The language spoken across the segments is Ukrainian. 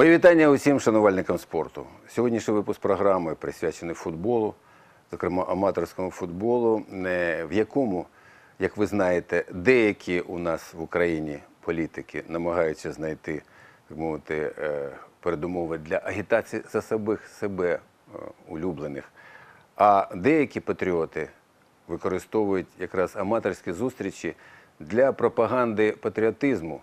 Мої вітання усім шанувальникам спорту. Сьогоднішній випуск програми присвячений футболу, зокрема аматорському футболу, е, в якому, як ви знаєте, деякі у нас в Україні політики намагаються знайти так мовити, е, передумови для агітації за самих себе е, улюблених. А деякі патріоти використовують якраз аматорські зустрічі для пропаганди патріотизму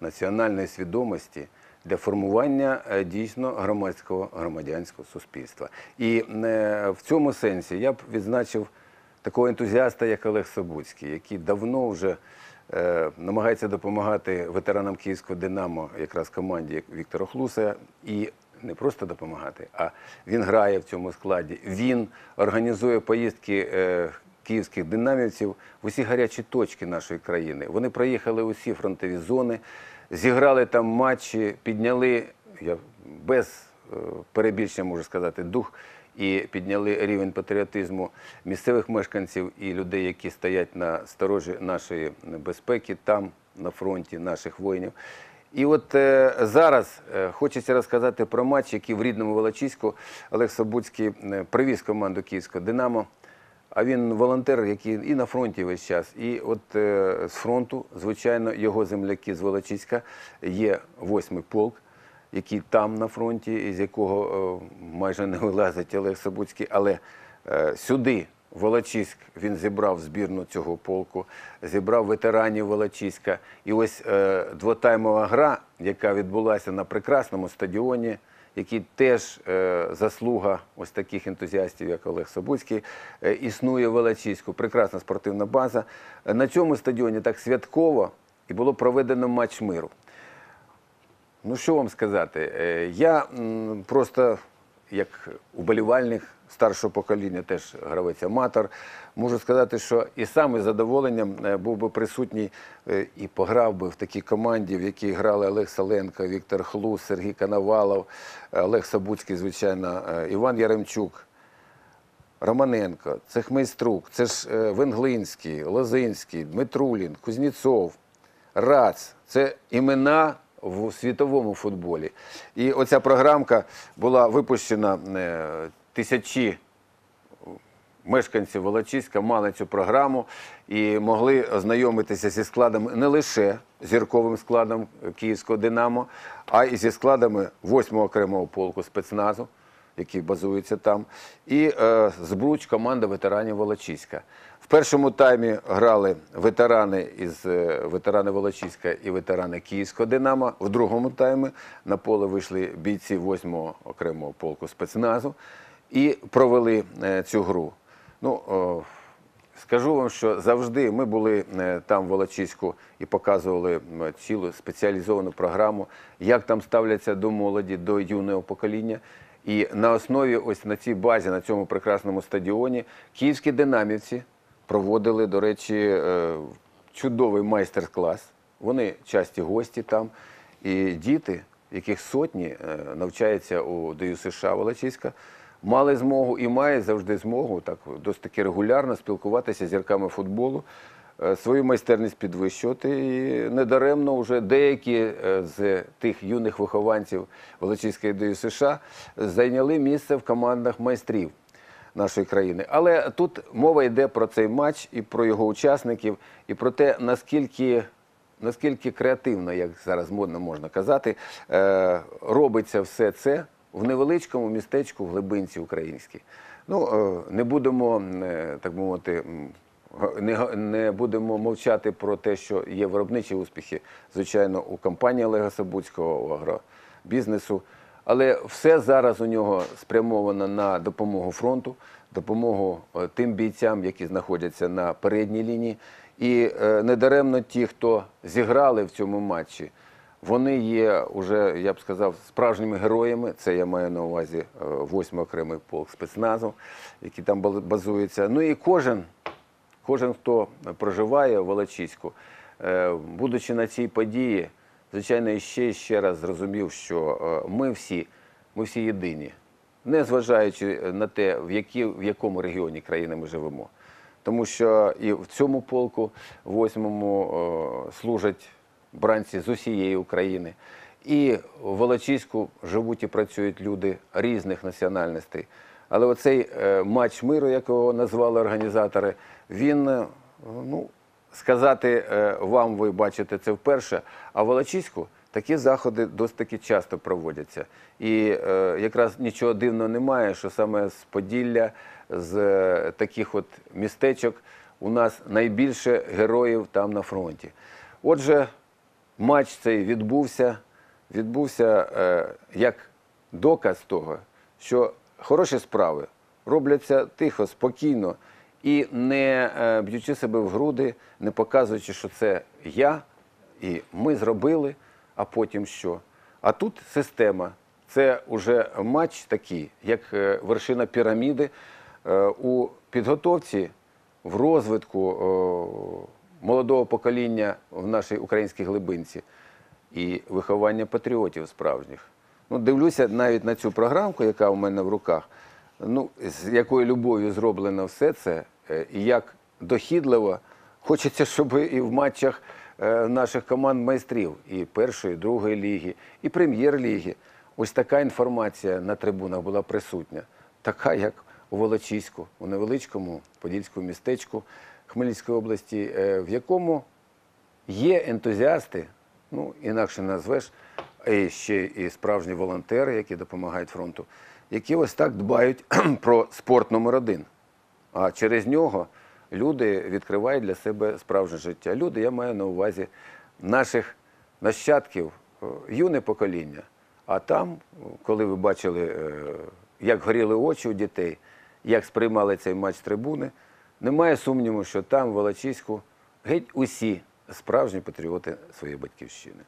національної свідомості для формування е, дійсно громадського громадянського суспільства. І е, в цьому сенсі я б відзначив такого ентузіаста, як Олег Собуцький, який давно вже е, намагається допомагати ветеранам Київського Динамо, якраз команді Віктора Хлуса, і не просто допомагати, а він грає в цьому складі. Він організує поїздки. Київських динамівців в усі гарячі точки нашої країни. Вони проїхали усі фронтові зони, зіграли там матчі, підняли я без е, перебільшення можу сказати дух і підняли рівень патріотизму місцевих мешканців і людей, які стоять на сторожі нашої безпеки там на фронті наших воїнів. І от е, зараз е, хочеться розказати про матч, який в рідному Волочиську Олег Собуцький е, привіз команду Київського Динамо. А він волонтер, який і на фронті весь час. І от е, з фронту, звичайно, його земляки з Волочиська є восьмий полк, який там на фронті, із якого е, майже не вилазить Олег Собуцький. Але е, сюди, Волочиськ, він зібрав збірну цього полку, зібрав ветеранів Волочиська. І ось е, двотаймова гра, яка відбулася на прекрасному стадіоні який теж е, заслуга ось таких ентузіастів, як Олег Собуцький, е, існує в Волочиську. Прекрасна спортивна база. На цьому стадіоні так святково і було проведено матч миру. Ну, що вам сказати? Е, Я просто як уболівальник старшого покоління, теж гравець аматор, можу сказати, що і сам із задоволенням е, був би присутній е, і пограв би в такій команді, в якій грали Олег Саленко, Віктор Хлус, Сергій Коновалов, е, Олег Собуцький, звичайно, Іван Яремчук. Романенко, це Хмейструк, це ж Венглинський, Лозинський, Дмитрулін, Кузнєцов, Рац. Це імена в світовому футболі. І оця програмка була випущена тисячі мешканці Волочиська мали цю програму і могли ознайомитися зі складами не лише зірковим складом Київського Динамо, а й зі складами 8-го окремого полку спецназу, який базується там, і е, Збруч команда ветеранів Волочиська. В першому таймі грали ветерани із е, ветерани Волочиська і ветерани Київського Динамо. В другому таймі на поле вийшли бійці 8-го окремого полку спецназу і провели е, цю гру. Ну, скажу вам, що завжди ми були е, там в Волочиську і показували цілу спеціалізовану програму, як там ставляться до молоді, до юного покоління. І на основі, ось на цій базі, на цьому прекрасному стадіоні, київські динамівці проводили, до речі, е, чудовий майстер-клас. Вони часті гості там. І діти, яких сотні навчаються у ДЮСШ Волочиська, мали змогу і мають завжди змогу так досить таки регулярно спілкуватися з зірками футболу, е, свою майстерність підвищувати. І недаремно вже деякі е, з тих юних вихованців Волочиської ДЮСШ США зайняли місце в командах майстрів нашої країни. Але тут мова йде про цей матч і про його учасників, і про те, наскільки. Наскільки креативно, як зараз модно можна казати, е, робиться все це в невеличкому містечку в глибинці українській. Ну, е, не будемо, е, так мовити, не, не будемо мовчати про те, що є виробничі успіхи, звичайно, у компанії Олега Сабуцького, у агробізнесу. Але все зараз у нього спрямовано на допомогу фронту, допомогу е, тим бійцям, які знаходяться на передній лінії. І недаремно ті, хто зіграли в цьому матчі, вони є уже, я б сказав, справжніми героями. Це я маю на увазі е, 8 окремий полк спецназу, який там базується. Ну і кожен, кожен, хто проживає в Волочиську, е, будучи на цій події, звичайно, ще ще раз зрозумів, що е, ми всі, ми всі єдині, не зважаючи на те, в, які, в якому регіоні країни ми живемо. Тому що і в цьому полку, восьмому, служать бранці з усієї України. І в Волочиську живуть і працюють люди різних національностей. Але оцей е, матч миру, як його назвали організатори, він, е, ну, сказати е, вам, ви бачите це вперше, а в Волочиську такі заходи досить таки часто проводяться. І якраз нічого дивного немає, що саме з Поділля, з таких от містечок у нас найбільше героїв там на фронті. Отже, матч цей відбувся, відбувся е, як доказ того, що хороші справи робляться тихо, спокійно і не е, б'ючи себе в груди, не показуючи, що це я і ми зробили, а потім що. А тут система. Це вже матч такий, як е, вершина піраміди е, у підготовці, в розвитку молодого покоління в нашій українській глибинці і виховання патріотів справжніх. Ну, дивлюся навіть на цю програмку, яка у мене в руках. Ну, з якою любов'ю зроблено все це, е, і як дохідливо хочеться, щоб і в матчах е, наших команд майстрів і першої, і другої ліги, і прем'єр-ліги. Ось така інформація на трибунах була присутня, така як у Волочиську, у невеличкому подільському містечку Хмельницької області, е, в якому є ентузіасти, ну інакше назвеш, а ще і справжні волонтери, які допомагають фронту, які ось так дбають про спорт номер один. А через нього люди відкривають для себе справжнє життя. Люди, я маю на увазі наших нащадків, е, юне покоління. А там, коли ви бачили, е, як горіли очі у дітей, як сприймали цей матч трибуни, немає сумніву, що там, в Волочиську, геть усі справжні патріоти своєї батьківщини.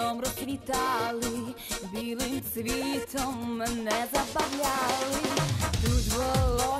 Під розквітали, білим цвітом мене забавляли, тут волосся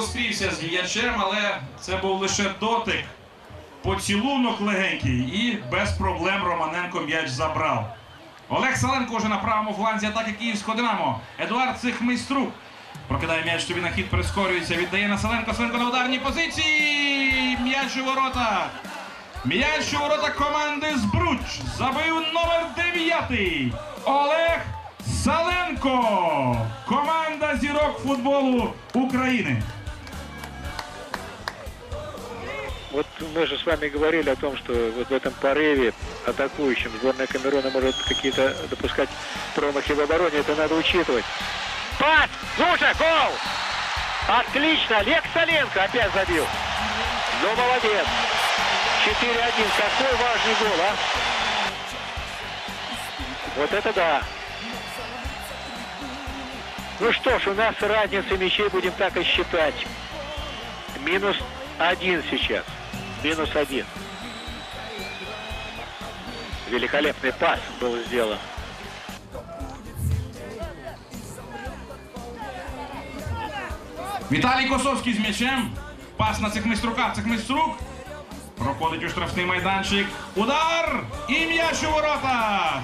зустрівся з м'ячем, але це був лише дотик. Поцілунок легенький і без проблем Романенко м'яч забрав. Олег Саленко вже на правому фланзі атаки Київського Динамо. Едуард Цихмейструк. Прокидає м'яч тобі на хід, прискорюється, віддає на Саленко. Саленко на ударній позиції. М'яч у воротах. М'яч у ворота команди Збруч. Забив номер 9. Олег Саленко. Команда зірок футболу України. Вот мы же с вами говорили о том, что вот в этом порыве атакующем сборная Камерона может какие-то допускать промахи в обороне. Это надо учитывать. Пас! Ну же, гол! Отлично! Олег Соленко опять забил. Ну, молодец. 4-1. Какой важный гол, а? Вот это да. Ну что ж, у нас разница мячей будем так и считать. Минус один сейчас. Минус один. Великолепный пас был сделан. Віталій Косовський з м'ячем. Пас на Цихмейструка. Цихмейструк. Проходить у штрафний майданчик. Удар! І м'яч у воротах!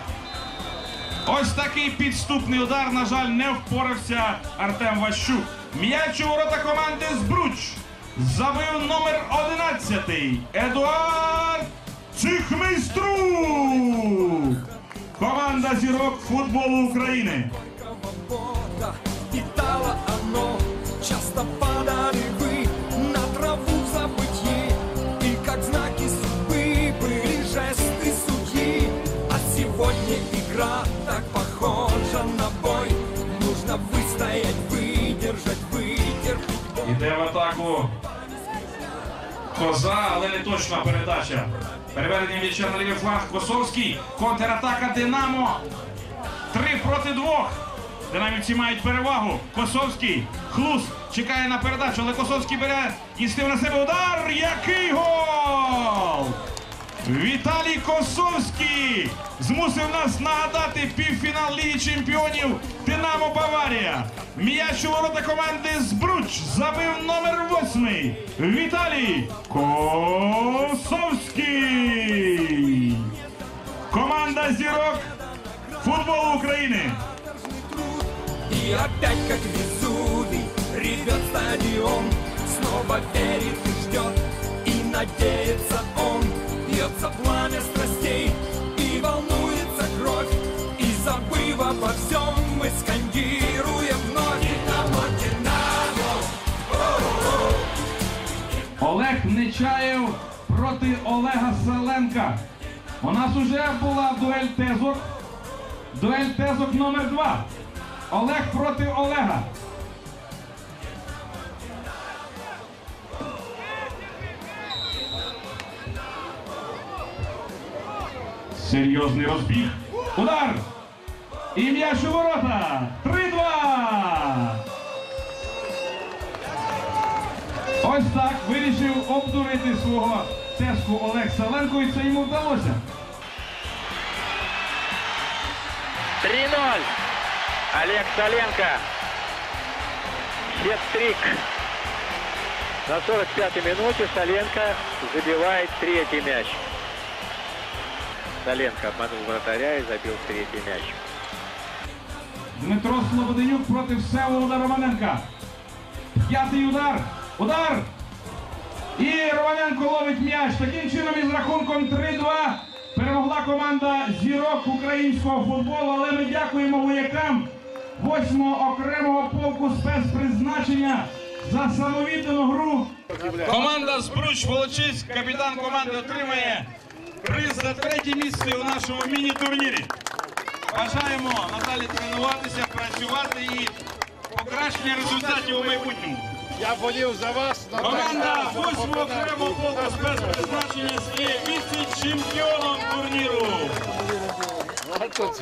Ось такий підступний удар, на жаль, не впорався Артем Ващук. М'яч у ворота команди Збруч Забив номер 11 Едуард Цихмейструк. Команда зірок футболу України. вода Питало оно, часто падали вы На траву в забытье И как знаки судьбы были жесты судьи А сегодня игра так похожа на бой Нужно выстоять, выдержать, вытерпеть Іде в атаку Коза, але не точна передача. Переведення м'яча на лівий фланг Косовський. Контратака Динамо. Три проти двох. Динамівці мають перевагу. Косовський. Хлус чекає на передачу, але Косовський бере і стив на себе удар. Який гол! Віталій Косовський змусив нас нагадати півфінал Ліги Чемпіонів Динамо Баварія. М'яч у ворота команди Збруч забив номер восьмий. Віталій Косовський. Команда зірок футболу України. И опять как Везувий ревет стадион Снова верит и ждет, и надеется он Бьется пламя страстей, и волнуется кровь И забыв обо всем, мы скандируем вновь Динамо, Динамо, Олег Нечаєв проти Олега Селенка. У нас уже була дуель тезок. Дуель тезок номер 2 Олег проти Олега. Серйозний розбіг. Удар! І м'яч у ворота. 3-2. Ось так вирішив обдурити свого тезку Олег Саленко і це йому вдалося. 3-0. Олег Соленко. Хет-трик. На 45-й минуте Соленко забивает третий мяч. Соленко обманул вратаря и забил третий мяч. Дмитро Слободенюк проти Всеволода Романенка. П'ятий удар. Удар! І Романенко ловить м'яч. Таким чином із рахунком 3-2 перемогла команда зірок українського футболу. Але ми дякуємо воякам 8-го окремого полку спецпризначення за самовіддану гру. Команда Збруч Волочиськ, капітан команди отримає приз за третє місце у нашому міні-турнірі. Бажаємо надалі тренуватися, працювати і покращення результатів у майбутньому. Я болів за вас. Команда 8 окремого полку спецпризначення стає віце-чемпіоном турніру.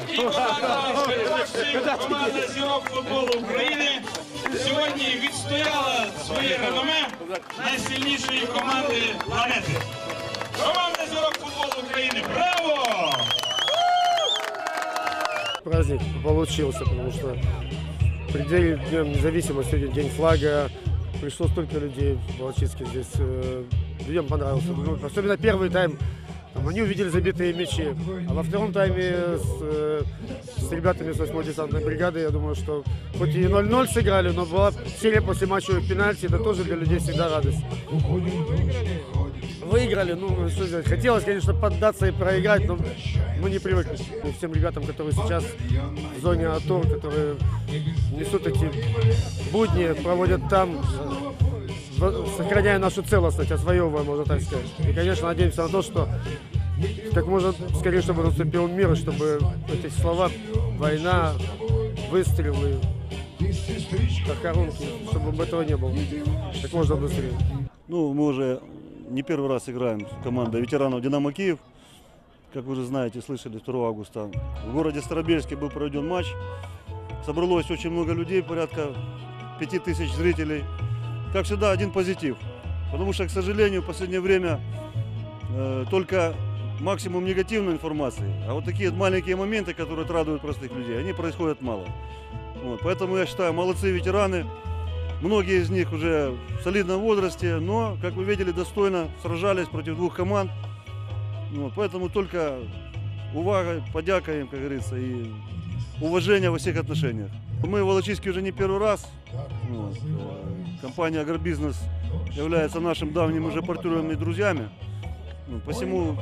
І команда команда зірок футболу України сьогодні відстояла своє реноме найсильнішої команди планети. Команда України. Браво! Праздник получился, потому что в преддверии Дня независимости, сегодня День флага, пришло столько людей в Волочиске здесь. э, Людям понравился. Ну, особенно первый тайм. Там, они увидели забитые мячи. А во втором тайме с, э, с ребятами с 8-й десантной бригады, я думаю, что хоть и 0-0 сыграли, но была серия после матча пенальти. Это тоже для людей всегда радость. Выиграли, ну, что сделать. Хотелось, конечно, поддаться и проиграть, но мы не привыкли. И всем ребятам, которые сейчас в зоне АТО, которые несут эти будни, проводят там, сохраняя нашу целостность, отвоевывая, можно так сказать. И, конечно, надеемся на то, что как можно скорее, чтобы наступил мир, чтобы эти слова «война», «выстрелы», «похоронки», чтобы этого не было. Как можно быстрее. Ну, мы уже не первый раз играем с командой ветеранов «Динамо Киев». Как вы уже знаете, слышали, 2 августа в городе Старобельске был проведен матч. Собралось очень много людей, порядка 5000 зрителей. Как всегда, один позитив. Потому что, к сожалению, в последнее время э, только максимум негативной информации. А вот такие маленькие моменты, которые радуют простых людей, они происходят мало. Вот, поэтому я считаю, молодцы ветераны. Многие из них уже в солидном возрасте, но, как вы видели, достойно сражались против двух команд. Вот, поэтому только увага, подяка им, как говорится, и уважение во всех отношениях. Мы в Волочиске уже не первый раз. Вот, Компания «Агробизнес» является нашим давним уже партнером и друзьями. Ну, Посему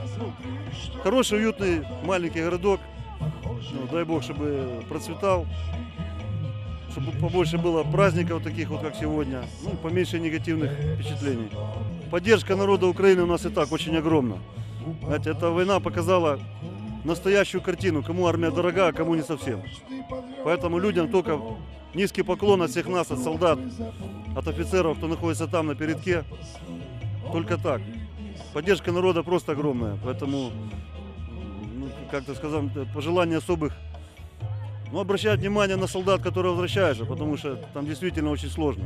хороший, уютный, маленький городок. Ну, дай бог, чтобы процветал чтобы побольше было праздников таких вот, как сегодня, ну, поменьше негативных впечатлений. Поддержка народа Украины у нас и так очень огромна. Знаете, эта война показала настоящую картину, кому армия дорога, а кому не совсем. Поэтому людям только низкий поклон от всех нас, от солдат, от офицеров, кто находится там на передке. Только так. Поддержка народа просто огромная. Поэтому, ну, как-то сказал, пожелания особых ну, обращать внимание на солдат, которые возвращаются, потому что там действительно очень сложно.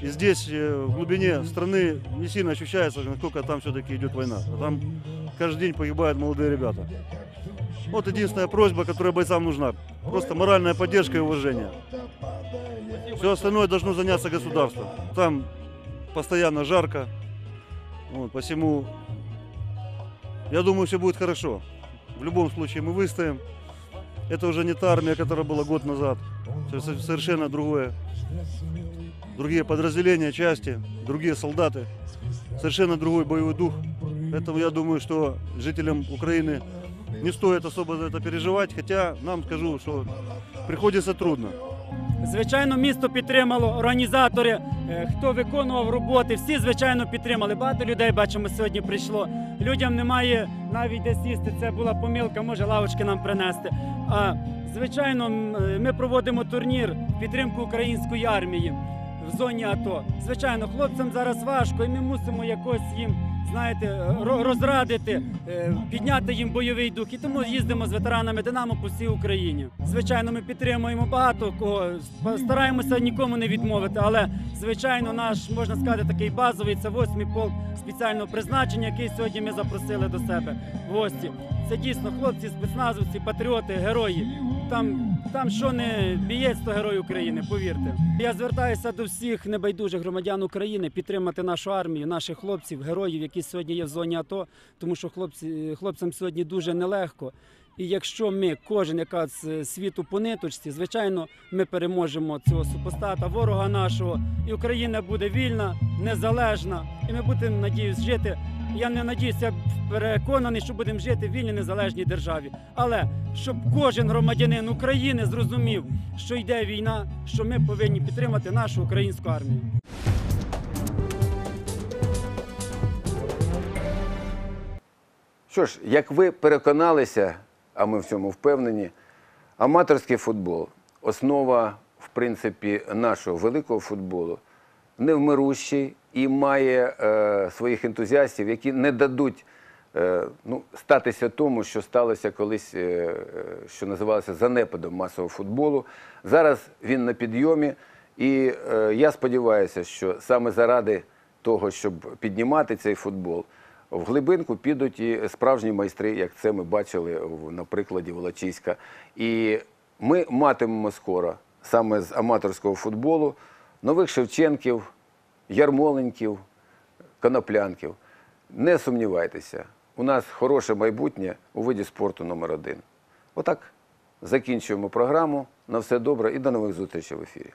И здесь, э, в глубине страны, не сильно ощущается, насколько там все-таки идет война. А там каждый день погибают молодые ребята. Вот единственная просьба, которая бойцам нужна. Просто моральная поддержка и уважение. Все остальное должно заняться государство. Там постоянно жарко. Вот, посему я думаю, все будет хорошо. В любом случае мы выстоим. Это уже не та армия, которая была год назад. Это со- совершенно другое. Другие подразделения, части, другие солдаты. Совершенно другой боевой дух. Поэтому я думаю, что жителям Украины не стоит особо за это переживать. Хотя нам скажу, что приходится трудно. Звичайно, місто підтримало організатори, е, хто виконував роботи, всі звичайно підтримали. Багато людей бачимо сьогодні прийшло. Людям немає навіть де сісти. Це була помилка, може лавочки нам принести. А звичайно, е, ми проводимо турнір в підтримку української армії в зоні АТО. Звичайно, хлопцям зараз важко, і ми мусимо якось їм. Знаєте, ро- розрадити, е, підняти їм бойовий дух. І тому їздимо з ветеранами Динамо по всій Україні. Звичайно, ми підтримуємо багато кого. Стараємося нікому не відмовити. Але звичайно, наш можна сказати такий базовий це восьмий полк спеціального призначення, який сьогодні ми запросили до себе в гості. Це дійсно хлопці, спецназовці, патріоти, герої. Там, там що не бієць, то герой України, повірте. Я звертаюся до всіх небайдужих громадян України підтримати нашу армію, наших хлопців, героїв, які сьогодні є в зоні АТО, тому що хлопці, хлопцям сьогодні дуже нелегко. І якщо ми, кожен яка з світу по ниточці, звичайно, ми переможемо цього супостата, ворога нашого, і Україна буде вільна, незалежна, і ми будемо надіюсь жити. Я не надіюся, переконаний, що будемо жити в вільній незалежній державі. Але щоб кожен громадянин України зрозумів, що йде війна, що ми повинні підтримати нашу українську армію. Що ж, як ви переконалися, а ми в цьому впевнені, аматорський футбол основа, в принципі, нашого великого футболу, невмирущий і має е, своїх ентузіастів, які не дадуть е, ну, статися тому, що сталося колись, е, е, що називалося занепадом масового футболу. Зараз він на підйомі, і е, я сподіваюся, що саме заради того, щоб піднімати цей футбол, в глибинку підуть і справжні майстри, як це ми бачили на прикладі Волочиська. І ми матимемо скоро саме з аматорського футболу нових Шевченків, ярмоленьків, коноплянків. Не сумнівайтеся, у нас хороше майбутнє у виді спорту номер один. Отак закінчуємо програму. На все добре і до нових зустрічей в ефірі.